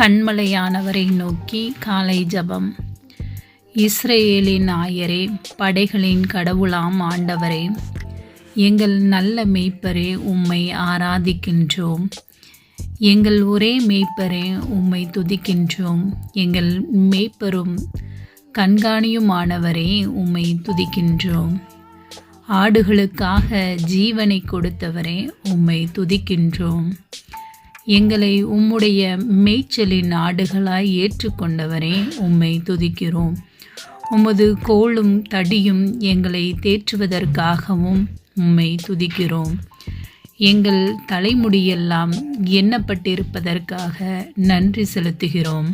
கண்மலையானவரை நோக்கி காலை ஜபம். இஸ்ரேலின் ஆயரே படைகளின் கடவுளாம் ஆண்டவரே எங்கள் நல்ல மெய்ப்பரே உம்மை ஆராதிக்கின்றோம். எங்கள் ஒரே மெய்ப்பரே உம்மை துதிக்கின்றோம். எங்கள் மெய்ப்பரும் கண்காணியுமானவரே உம்மை துதிக்கின்றோம். ஆடுகளுக்காக ஜீவனை கொடுத்தவரே உம்மை துதிக்கின்றோம். எங்களை உம்முடைய மேய்ச்சலின் ஆடுகளாய் ஏற்றுக்கொண்டவரே உம்மை துதிக்கிறோம். உமது கோளும் தடியும் எங்களை தேற்றுவதற்காகவும் உம்மை துதிக்கிறோம். எங்கள் தலைமுடியெல்லாம் எண்ணப்பட்டிருப்பதற்காக நன்றி செலுத்துகிறோம்.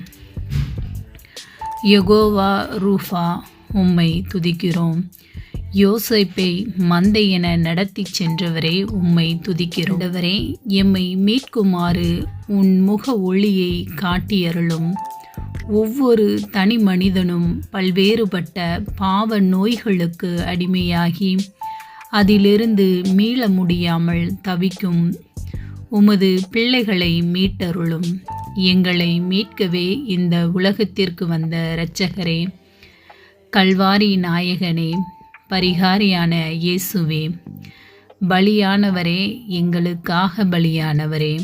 யகோவா ரூஃபா உம்மை துதிக்கிறோம். யோசைப்பை மந்தை என நடத்தி சென்றவரே உம்மை துதிக்கிறவரே எம்மை மீட்குமாறு உன் முக ஒளியை காட்டியருளும். ஒவ்வொரு தனி மனிதனும் பல்வேறுபட்ட பாவ நோய்களுக்கு அடிமையாகி அதிலிருந்து மீள முடியாமல் தவிக்கும். உமது பிள்ளைகளை மீட்டருளும். எங்களை மீட்கவே இந்த உலகத்திற்கு வந்த இரட்சகரே கல்வாரி நாயகனே பரிகாரியான இயேசுவே பலியானவரே எங்களுக்காக பலியானவரே.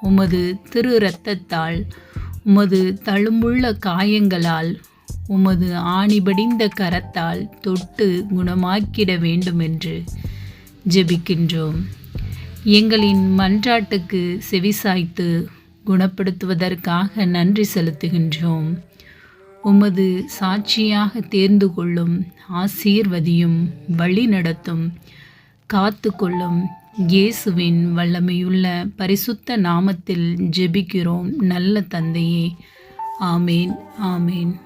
உமது திரு இரத்தத்தால் உமது தழும்புள்ள காயங்களால் உமது ஆணிபடிந்த கரத்தால் தொட்டு குணமாக்கிட வேண்டுமென்று ஜெபிக்கின்றோம். எங்களின் மன்றாட்டுக்கு செவிசாய்த்து குணப்படுத்துவதற்காக நன்றி செலுத்துகின்றோம். உமது சாட்சியாக தேர்ந்து கொள்ளும் ஆசீர்வதியும் வழி நடத்தும் காத்து கொள்ளும் இயேசுவின் வல்லமையுள்ள பரிசுத்த நாமத்தில் ஜெபிக்கிறோம். நல்ல தந்தையே. ஆமேன் ஆமேன்.